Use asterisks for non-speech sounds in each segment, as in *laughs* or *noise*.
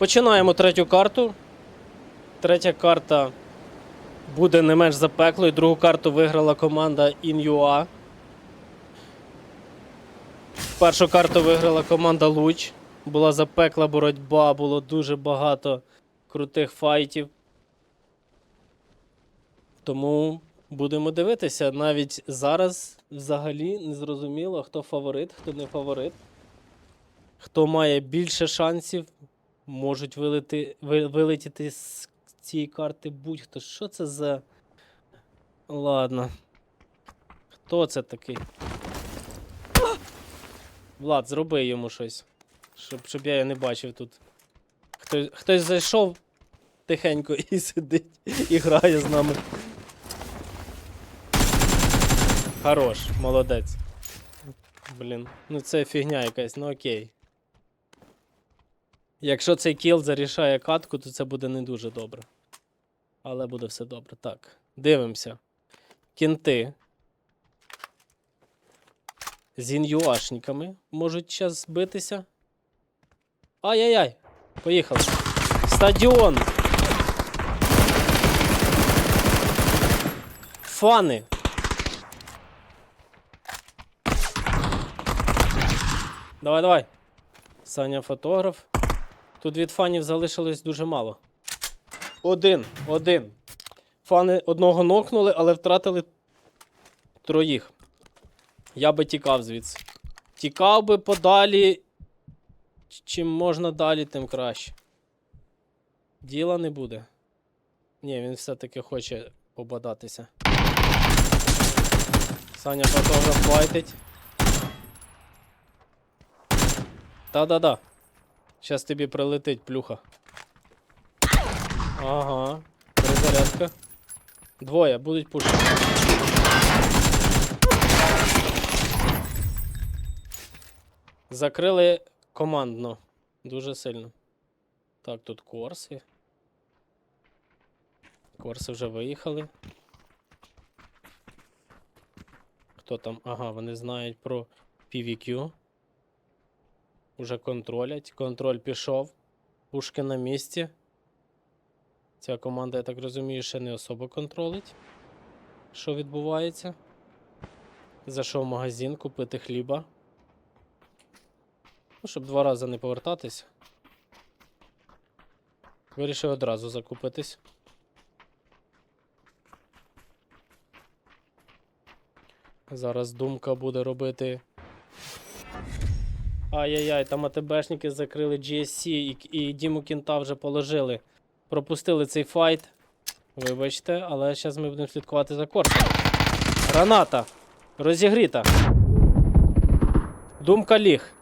Починаємо третю карту. Третя карта буде не менш запеклою. Другу карту виграла команда InUA. Першу карту виграла команда Луч. Була запекла боротьба, було дуже багато крутих файтів. Тому будемо дивитися. Навіть зараз взагалі не зрозуміло, хто фаворит, хто не фаворит. Хто має більше шансів, можуть вилети, ви- вилетіти з цієї карти будь-хто. Що це за. Ладно. Хто це такий? Влад, зроби йому щось. Щоб, щоб я його не бачив тут. Хтось, хтось зайшов тихенько і сидить, і грає з нами. Хорош, молодець. Блін, ну це фігня якась, ну окей. Якщо цей кіл зарішає катку, то це буде не дуже добре. Але буде все добре. Так, дивимося. Кінти. З ін'юашниками можуть зараз битися. Ай-яй-яй! Поїхали. Стадіон! Фани! Давай, давай. Саня фотограф. Тут від фанів залишилось дуже мало. Один, один. Фани одного нокнули, але втратили троїх. Я би тікав звідси. Тікав би подалі. Чим можна далі, тим краще. Діла не буде. Ні, він все-таки хоче побадатися. Саня фотограф файтить. Та-да-да. Щас тобі прилетить плюха. Ага. Перезарядка. Двоє будуть пушити. Закрили командно. Дуже сильно. Так, тут корси. Корси вже виїхали. Хто там? Ага, вони знають про PVQ. Уже контролять. Контроль пішов. Пушки на місці. Ця команда, я так розумію, ще не особо контролить. Що відбувається? Зайшов в магазин купити хліба. Ну, щоб два рази не повертатись. Вирішив одразу закупитись. Зараз думка буде робити. Ай-яй-яй, там АТБшники закрили GSC і, і Діму Кінта вже положили. Пропустили цей файт. Вибачте, але зараз ми будемо слідкувати за корсом. Граната! Розігріта. Думка ліг.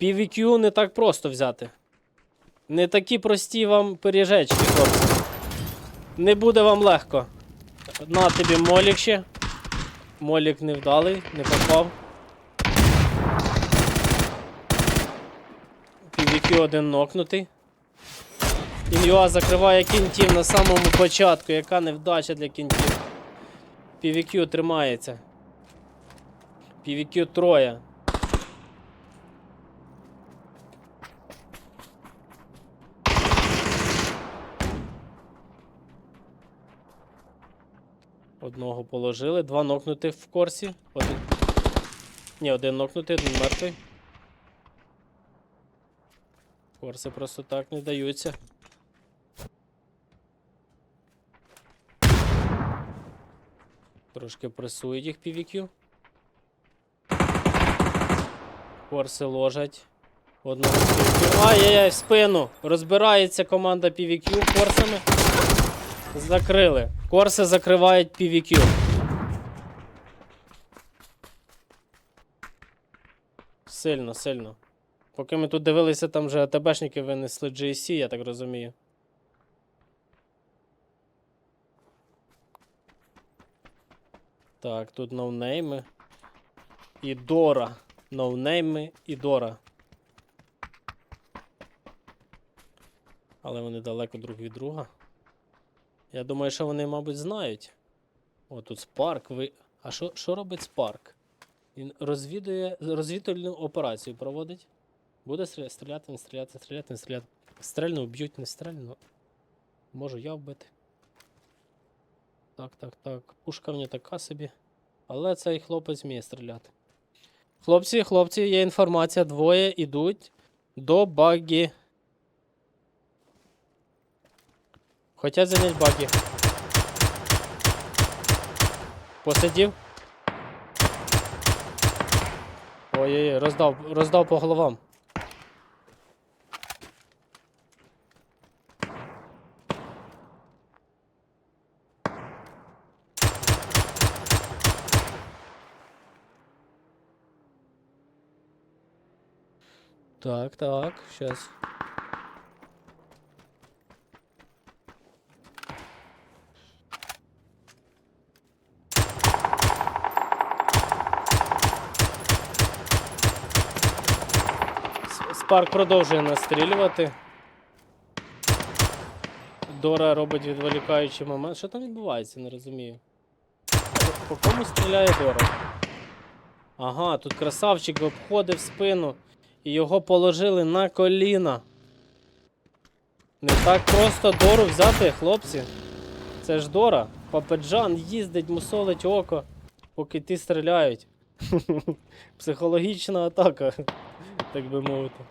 PVQ не так просто взяти. Не такі прості вам пиріжечки, хлопці. Не буде вам легко. На тобі молік ще. Молік невдалий, не попав. PVQ один нокнутий. Ін'юа закриває кінтів на самому початку. Яка невдача для кінтів. PVQ тримається. PVQ троє. Одного положили, два нокнутих в корсі. Один. Ні, один нокнутий, один мертвий. Корси просто так не даються. Трошки пресують їх PVQ. Корси ложать. Одного PVQ. Ай-яй-яй, в спину! Розбирається команда PVQ корсами. Закрили. Корси закривають PVQ. Сильно, сильно. Поки ми тут дивилися, там вже АТБшники винесли GSC, я так розумію. Так, тут ноунейми. І Дора. Ноунейми і Дора. Але вони далеко друг від друга. Я думаю, що вони, мабуть, знають. О, тут Спарк. Ви... А що, робить Спарк? Він розвідує розвідувальну операцію проводить. Буде стріляти, не стріляти, стріляти, не стріляти. Стрельну, вб'ють, не стрельну. Можу я вбити. Так, так, так. Пушка в нього така собі. Але цей хлопець вміє стріляти. Хлопці, хлопці, є інформація. Двоє йдуть до багі. Хотять зайняти багі. Посидів. Ой-ой-ой, роздав, роздав по головам. Так, так, сейчас. Спарк продовжує настрілювати. Дора робить відволікаючий момент. Що там відбувається, не розумію. По кому стріляє Дора? Ага, тут красавчик обходив спину і його положили на коліна. Не так просто Дору взяти, хлопці. Це ж Дора. Папеджан їздить, мусолить око, поки ті стріляють. *laughs* Психологічна атака, *laughs* так би мовити.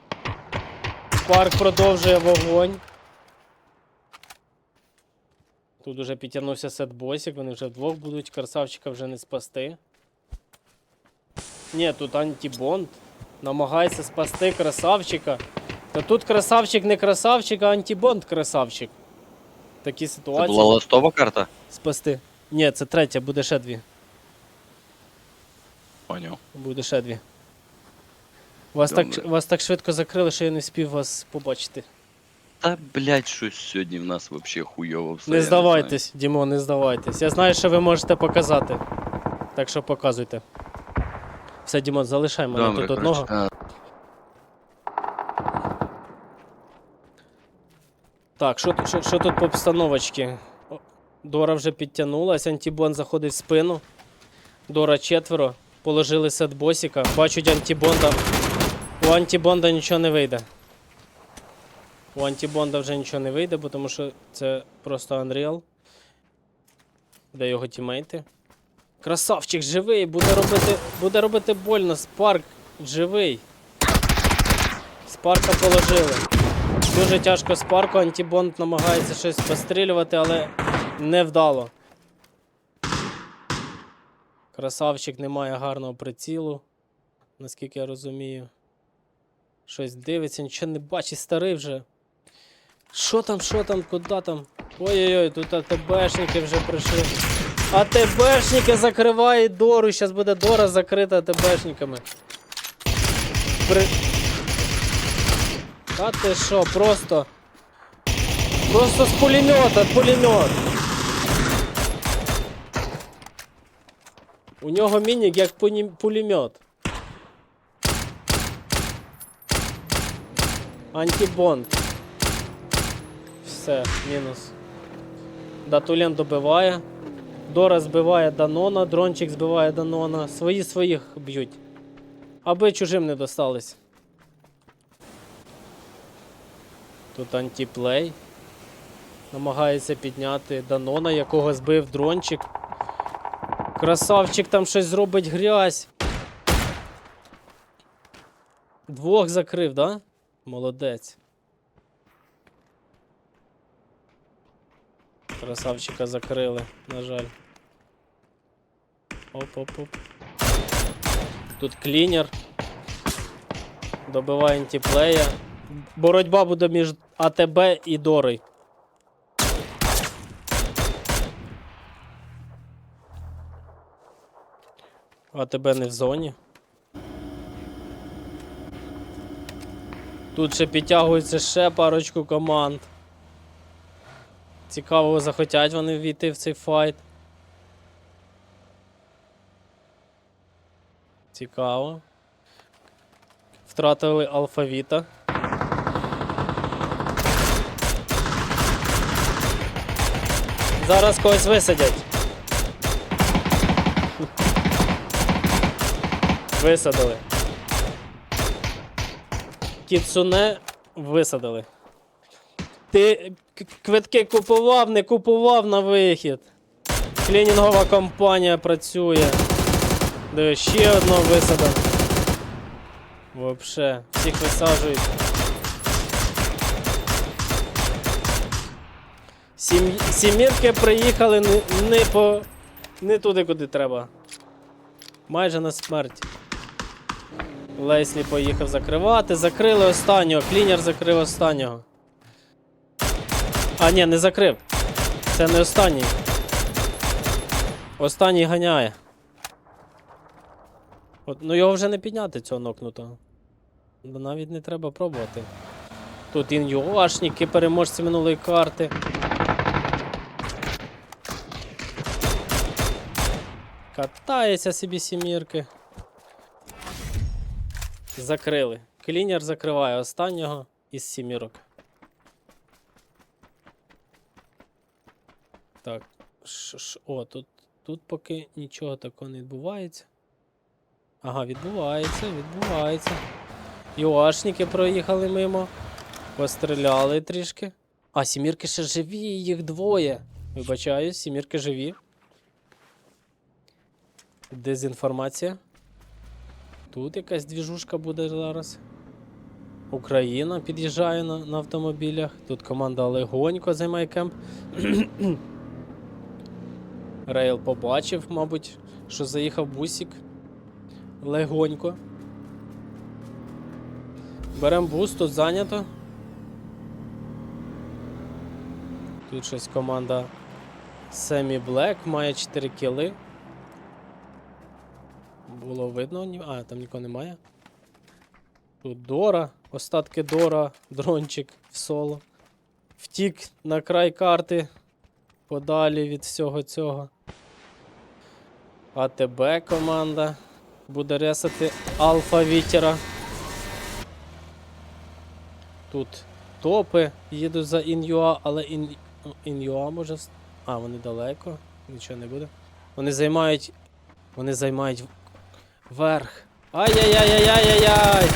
Парк продовжує вогонь. Тут уже підтягнувся сетбосик, вони вже вдвох будуть, красавчика вже не спасти. Ні, тут антибонд. Намагається спасти красавчика. Та тут красавчик не красавчик, а антибонд красавчик. Такі Це ситуації. була ластова карта? Спасти. Ні, це третя, буде ще дві. Поняв. Буде ще дві. Вас так, вас так швидко закрили, що я не спів вас побачити. Та блять, щось сьогодні в нас вообще хуйово все. не здавайтесь, Дімо, не здавайтесь. Я знаю, що ви можете показати. Так що показуйте. Все, Дімон, залишай мене Добре, тут одного. коротше. Так, що, тут- що, що тут по обстановочці? О, Дора вже підтягнулась, антибон заходить в спину. Дора четверо. Положили сетбосіка. Бачать антибонда. У антибонда нічого не вийде. У антибонда вже нічого не вийде, бо тому що це просто Unreal. Де його тімейти? Красавчик живий, буде робити, буде робити больно. Спарк живий. Спарка положили. Дуже тяжко спарку, антибонд намагається щось пострілювати, але невдало. Красавчик не має гарного прицілу, наскільки я розумію. Щось дивиться, нічого не бачить, старий вже. Що там, що там, куди там? Ой-ой-ой, тут АТБшники вже прийшли. АТБшники закривають Дору, зараз буде Дора закрита АТБшниками. При... Та ти що, просто. Просто з пулемета, пулемет. У нього мінік як пулемет. Антибонд. Все, мінус. Датулен добиває. Дора збиває Данона, дрончик збиває Данона. Свої своїх б'ють. Аби чужим не достались. Тут антиплей. Намагається підняти Данона, якого збив дрончик. Красавчик там щось зробить грязь. Двох закрив, да? Молодець. Красавчика закрили, на жаль. Оп-оп-оп. Тут клінер. Добиває антиплея. Боротьба буде між АТБ і Дорой. АТБ не в зоні. Тут ще підтягується ще парочку команд. Цікаво, захотять вони війти в цей файт. Цікаво. Втратили алфавіта. Зараз когось висадять. Висадили. Кіцуне висадили. Ти квитки купував, не купував на вихід. Клінінгова компанія працює. Диви, ще одного висадив. Вообще, всіх висаджують. Сім... Сімірки приїхали не, не по. не туди, куди треба. Майже на смерть. Леслі поїхав закривати. Закрили останнього. Клінер закрив останнього. А, ні, не закрив. Це не останній. Останній ганяє. От, ну його вже не підняти, цього нокнутого. Навіть не треба пробувати. Тут ін'юашники, переможці минулої карти. Катається собі сімірки. Закрили. Клінер закриває останнього із сімірок. Так. Ш, ш, о, тут, тут поки нічого такого не відбувається. Ага, відбувається, відбувається. Юашники проїхали мимо. Постріляли трішки. А, сімірки ще живі, їх двоє. Вибачаю, сімірки живі. Дезінформація. Тут якась двіжушка буде зараз. Україна під'їжджає на, на автомобілях. Тут команда Легонько займає кемп. *clears throat* Рейл побачив, мабуть, що заїхав бусик. Легонько. Берем бус, тут зайнято. Тут щось команда Семі Блек має 4 кіли. Було видно, а, там нікого немає. Тут Дора, остатки Дора, дрончик в соло. Втік на край карти подалі від всього цього. АТБ команда буде ресати Алфа Вітера. Тут топи їдуть за Ін'юа, але Ін... Ін'юа може. А, вони далеко, нічого не буде. Вони займають. Вони займають верх. Ай-яй-яй-яй-яй-яй!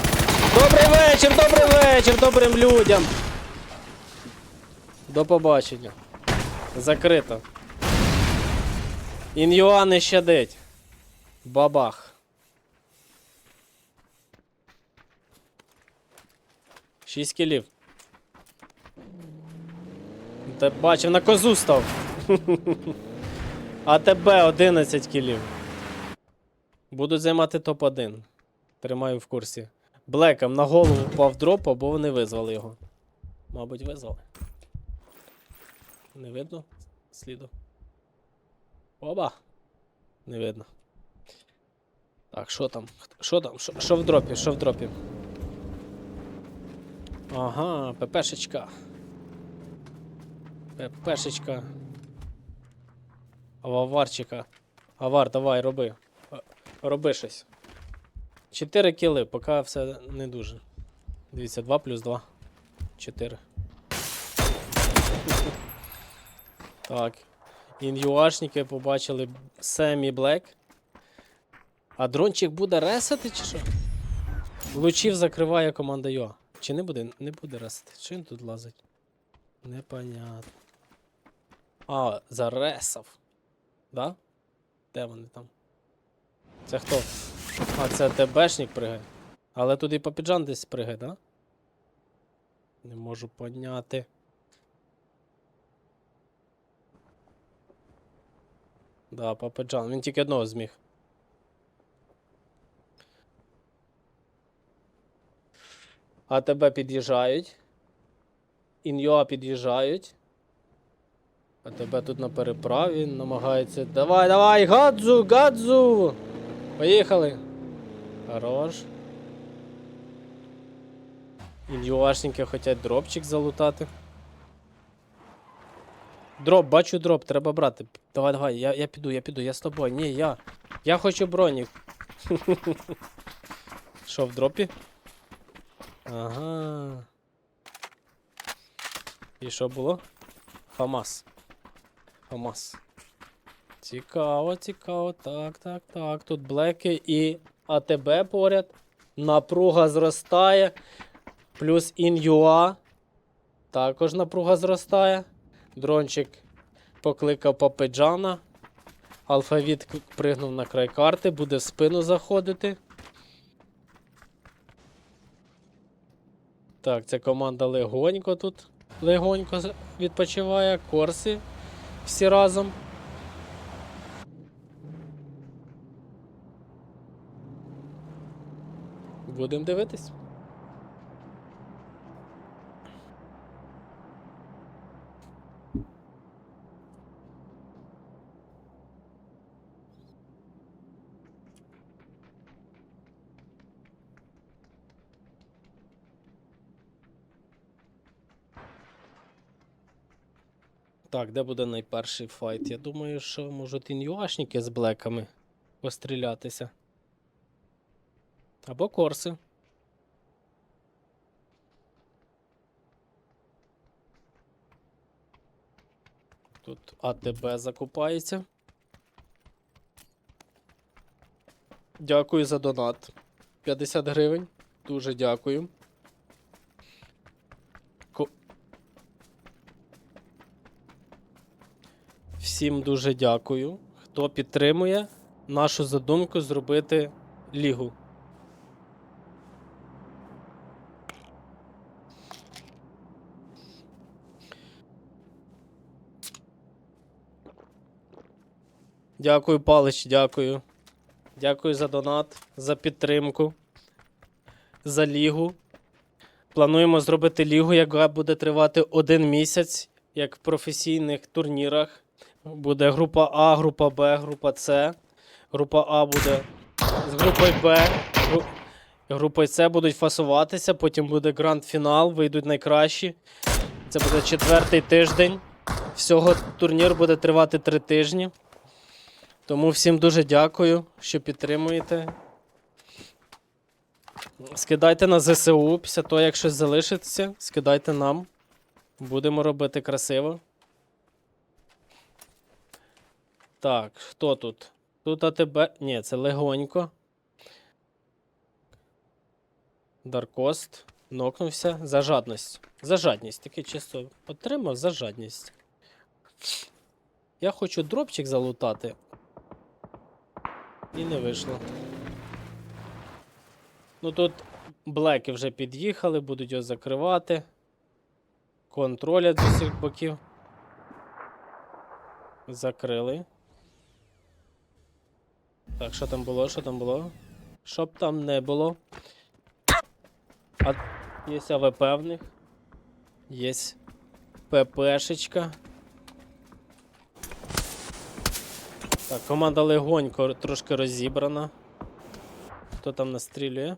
Добрий вечір, добрий вечір добрим людям! До побачення. Закрито. Ін'юа не щадить. Бабах. Шість кілів. Та бачив, на козу став. *laughs* А тебе 11 кілів. Будуть займати топ-1. Тримаю в курсі. Блекам на голову впав дроп, або вони визвали його. Мабуть, визвали. Не видно сліду. Оба! Не видно. Так, що там? Що там? Що- в дропі? Що в дропі? Ага, ППшечка. ППшечка. Аварчика. Авар, давай, роби. Е, Роби щось. 4 кіли, поки все не дуже. Дивіться, 2 плюс 2. 4. *laughs* Так. Ін'юашники побачили Семі Блек. А дрончик буде ресати чи що? Лучів закриває команда Йо. Чи не буде? Не буде ресати. Чи він тут лазить? Непонятно. А, заресав. Да? Де вони там? Це хто? А, це ТБшник пригає. Але тут і Папіджан десь пригає, да? Не можу поняти. Да, Пападжан. Він тільки одного зміг. А тебе під'їжджають. Іньоа під'їжджають. А тебе тут на переправі намагається. Давай, давай, гадзу, гадзу! Поїхали. Хорош. Ін'юашники хочуть дропчик залутати. Дроп, бачу дроп, треба брати. Давай, давай, я, я піду, я піду, я з тобою. Ні, я. Я хочу бронік. *laughs* Що в дропі? Ага. І що було? Фамас. Фамас. Цікаво, цікаво. Так, так, так. Тут блеки і АТБ поряд. Напруга зростає. Плюс ін'юа. Також напруга зростає. Дрончик покликав Папеджана. Алфавіт пригнув на край карти, буде в спину заходити. Так, це команда легонько тут. Легонько відпочиває. Корси всі разом. Будемо дивитись. Так, де буде найперший файт? Я думаю, що можуть інюашники з блеками пострілятися. Або корси. Тут АТБ закупається. Дякую за донат. 50 гривень. Дуже дякую. Всім дуже дякую, хто підтримує нашу задумку зробити лігу. Дякую, Палич, дякую. Дякую за донат, за підтримку, за лігу. Плануємо зробити лігу, яка буде тривати один місяць, як в професійних турнірах. Буде група А, група Б, група С. Група А буде з групою Б. гру- Групою С будуть фасуватися, потім буде гранд-фінал, вийдуть найкращі. Це буде четвертий тиждень. Всього турнір буде тривати три тижні. Тому всім дуже дякую, що підтримуєте. Скидайте на ЗСУ після того, як щось залишиться, скидайте нам. Будемо робити красиво. Так, хто тут? Тут АТБ. Ні, це легонько. Даркост. Нокнувся. За жадність. За жадність. Такий чисто отримав за жадність. Я хочу дропчик залутати. І не вийшло. Ну тут блеки вже під'їхали, будуть його закривати. Контролять з усіх боків. Закрили. Так, що там було? Що там було? Щоб там не було. А є АВП в них. Є ППшечка. Так, команда легонько трошки розібрана. Хто там настрілює?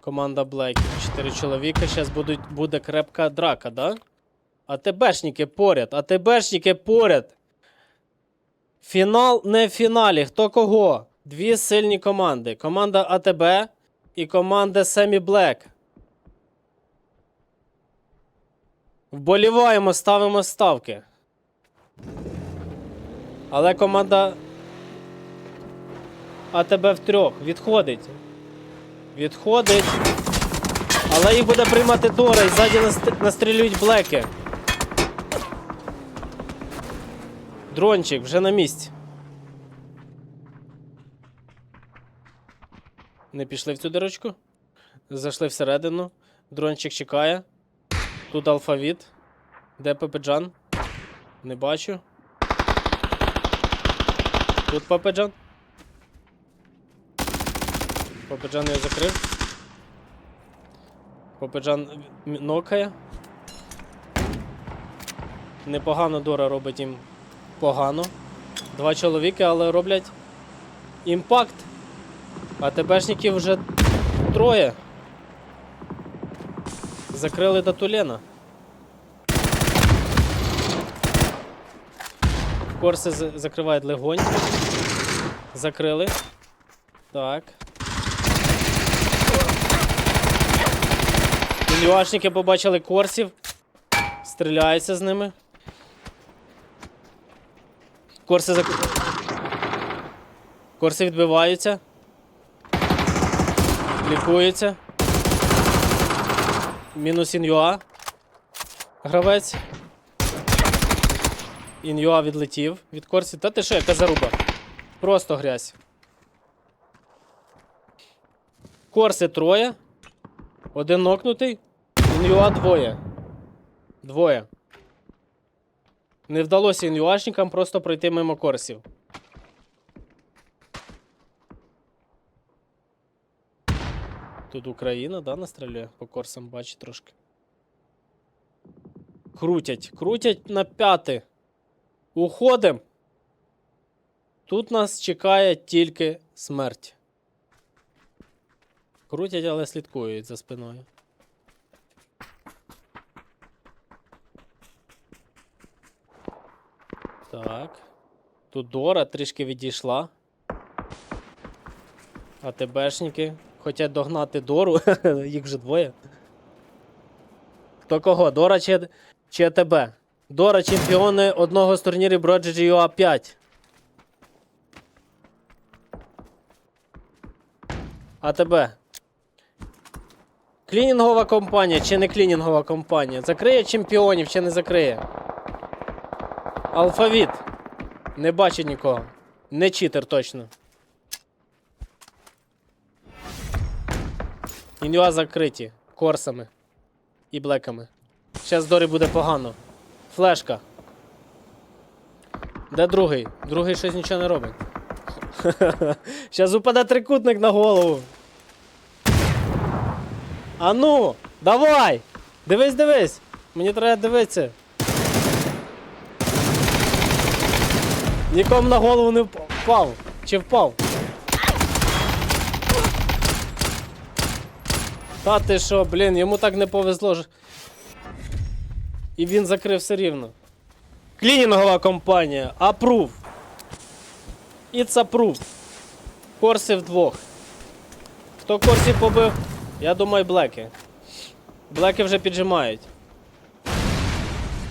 Команда Блеків. Чотири чоловіка. Зараз буде крепка драка, да? АТБшники поряд, АТБшники поряд. Фінал не в фіналі. Хто кого? Дві сильні команди. Команда АТБ і команда Семі Блек. Вболіваємо, ставимо ставки. Але команда АТБ в трьох відходить. Відходить. Але їх буде приймати Дора і ззаді настрілюють блеки. Дрончик вже на місці. Не пішли в цю дирочку. Зайшли всередину. Дрончик чекає. Тут алфавіт. Де Пепеджан? Не бачу. Тут Папеджан. Папеджан його закрив. Папеджан м- нокає. Непогано Дора робить їм погано. Два чоловіки, але роблять імпакт. А ТБшників вже троє. Закрили Датулена. Корси закривають легонь. Закрили. Так. Мільюашники побачили корсів. Стріляються з ними. Корси зак... Корси відбиваються. Лікуються. Мінус інюа. Гравець. Інюа відлетів від Корсі. Та ти що, яка заруба? Просто грязь. Корси троє. Один нокнутий. Інюа двоє. Двоє. Не вдалося інюашникам просто пройти мимо корсів. Тут Україна, да, настрілює по корсам, бачу трошки. Крутять, крутять на п'яти. Уходим. Тут нас чекає тільки смерть. Крутять, але слідкують за спиною. Так. Тут Дора трішки відійшла. А ТБшники хочуть догнати Дору. *laughs* Їх вже двоє. Хто кого? Дора чи, чи АТБ? Дора чемпіони одного з турнірів Brogy UA 5. АТБ. Клінінгова компанія чи не клінінгова компанія? Закриє чемпіонів чи не закриє? Алфавіт. Не бачу нікого. Не читер точно. Інюа закриті корсами і блеками. Зараз Дорі буде погано. Флешка. Де другий? Другий щось нічого не робить. *laughs* Зараз упаде трикутник на голову. А ну, давай! Дивись, дивись! Мені треба дивитися. Нікому на голову не впав. Чи впав? Та ти що, блін, йому так не повезло. І він закрив все рівно. Клінінгова компанія. Approve. It's approved. Корси вдвох. Хто корсів побив? Я думаю, блеки. Блеки вже піджимають.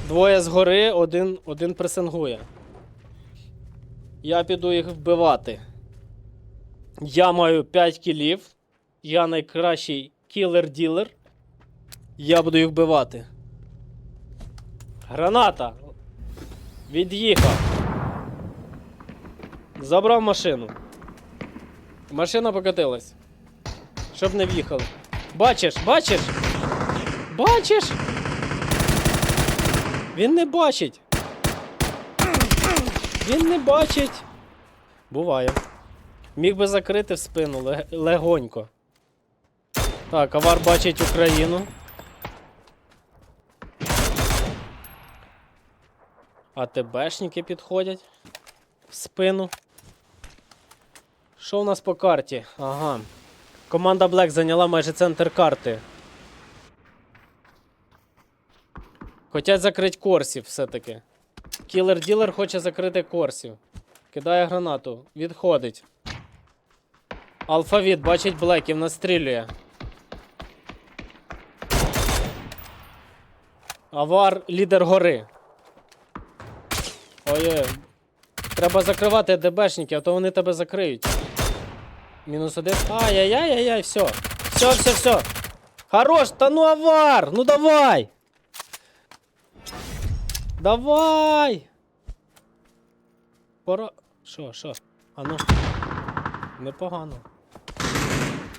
Двоє згори, один, один пресингує. Я піду їх вбивати. Я маю 5 кілів. Я найкращий кілер-ділер. Я буду їх вбивати. Граната. Від'їхав. Забрав машину. Машина покатилась. Щоб не в'їхали. Бачиш, бачиш? Бачиш? Він не бачить. Він не бачить. Буває. Міг би закрити в спину лег- легонько. Так, авар бачить Україну. АТБшники підходять в спину. Що у нас по карті? Ага. Команда Black зайняла майже центр карти. Хотять закрити корсів все-таки. Кілер-ділер хоче закрити корсів. Кидає гранату. Відходить. Алфавіт бачить блеків, настрілює. Авар лідер гори. Ой-ой. Треба закривати ДБшників, а то вони тебе закриють. Мінус один. Ай-яй-яй-яй, все. Все, все, все. Хорош, та ну авар! Ну давай! Давай! Пора. Що, що? А ну. Непогано.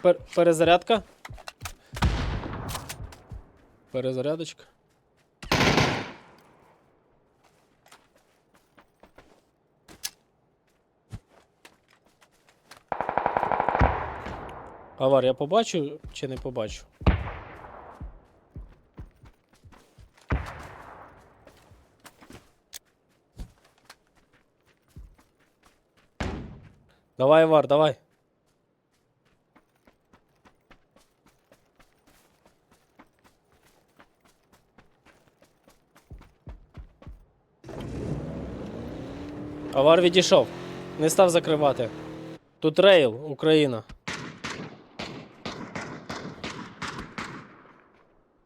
Пер... Перезарядка. Перезарядочка. Авар, я побачу чи не побачу? Давай, Авар, давай. Авар відійшов. Не став закривати. Тут рейл, Україна.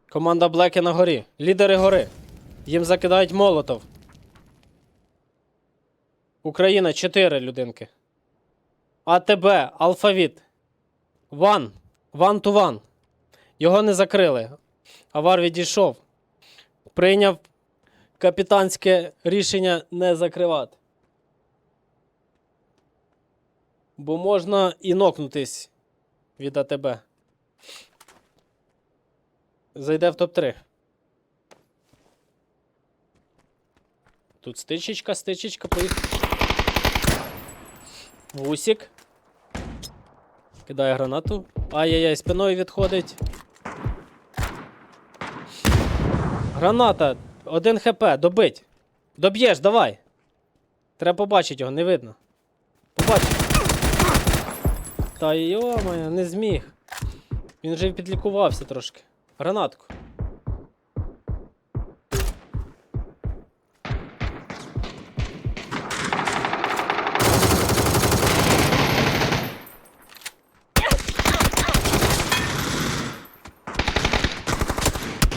Команда Блеки на горі. Лідери гори. Їм закидають молотов. Україна 4 людинки. АТБ, алфавіт. Ван. Ван ту ван. Його не закрили. Авар відійшов. Прийняв капітанське рішення не закривати. Бо можна і нокнутись від АТБ. Зайде в топ-3. Тут стичечка, стичечка, поїхав. Гусік. Кидає гранату. Ай-яй-яй, спиною відходить. Граната. Один хп, добить. Доб'єш, давай. Треба побачити його, не видно. Побачив. Та йомаю, не зміг. Він вже підлікувався трошки. Гранатку.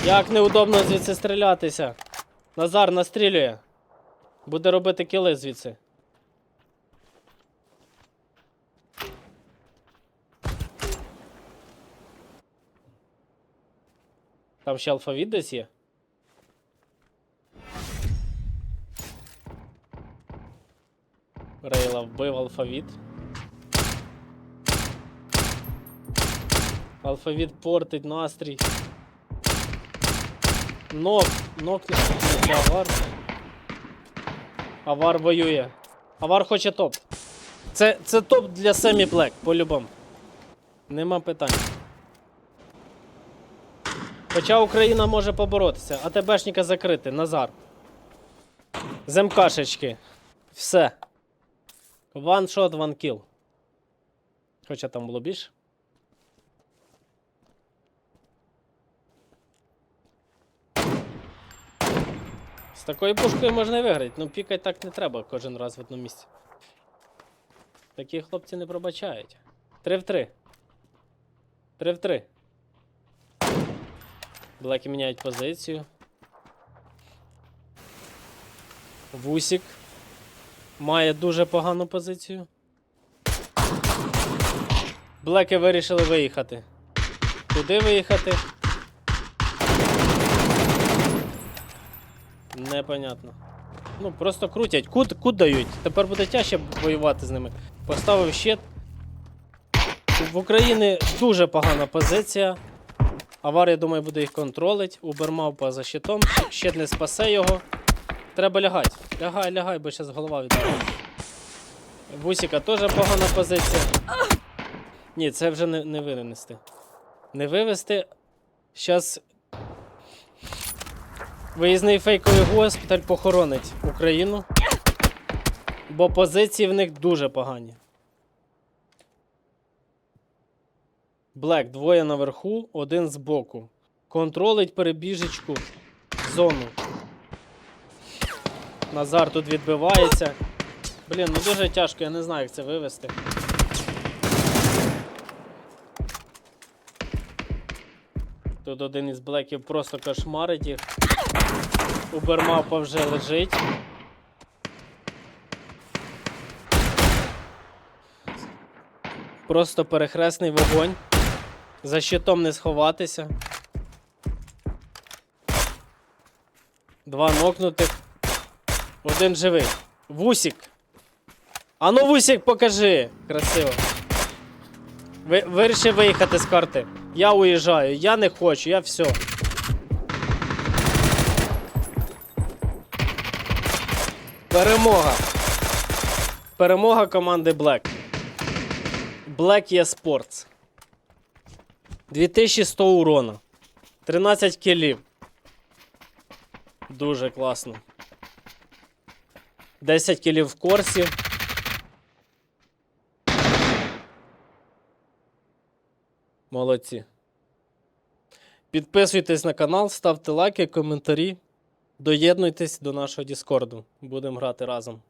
Як неудобно звідси стрілятися. Назар настрілює. Буде робити кіли звідси. Там ще алфавіт десь є. Рейла вбив алфавіт. Алфавіт портить настрій. Нок, нок не авар. Авар воює. Авар хоче топ. Це, це топ для Семі Блек, по-любому. Нема питань. Хоча Україна може поборотися, а ТБшника закрити, Назар. Земкашечки. Все. One shot, one kill. Хоча там було більше. З такою пушкою можна виграти, ну пікать так не треба кожен раз в одному місці. Такі хлопці не пробачають. 3 в 3. 3 в 3. Блеки міняють позицію. Вусік. Має дуже погану позицію. Блеки вирішили виїхати. Куди виїхати? Непонятно. Ну, просто крутять. Кут, кут дають. Тепер буде тяжче воювати з ними. Поставив щит. В Україні дуже погана позиція. Авар, я думаю, буде їх контролить. Убермавпа за щитом. Щит не спасе його. Треба лягати. Лягай, лягай, бо зараз голова відбуває. Вусіка теж погана позиція. Ні, це вже не, не винести. Не вивести. Зараз Виїзний фейковий госпіталь похоронить Україну, бо позиції в них дуже погані. Блек двоє наверху, один збоку. Контролить перебіжечку в зону. Назар тут відбивається. Блін, ну дуже тяжко, я не знаю, як це вивести. Тут один із блеків просто кошмарить їх. Убермапа вже лежить. Просто перехресний вогонь. За щитом не сховатися. Два нокнутих. Один живий. Вусік. Ану, Вусік, покажи. Красиво. Ви, вирішив виїхати з карти. Я уїжджаю, я не хочу, я все. Перемога. Перемога команди Black. Black є Sports. 2100 урона. 13 кілів. Дуже класно. 10 кілів в корсі. Молодці. Підписуйтесь на канал, ставте лайки, коментарі. Доєднуйтесь до нашого Діскорду. Будемо грати разом.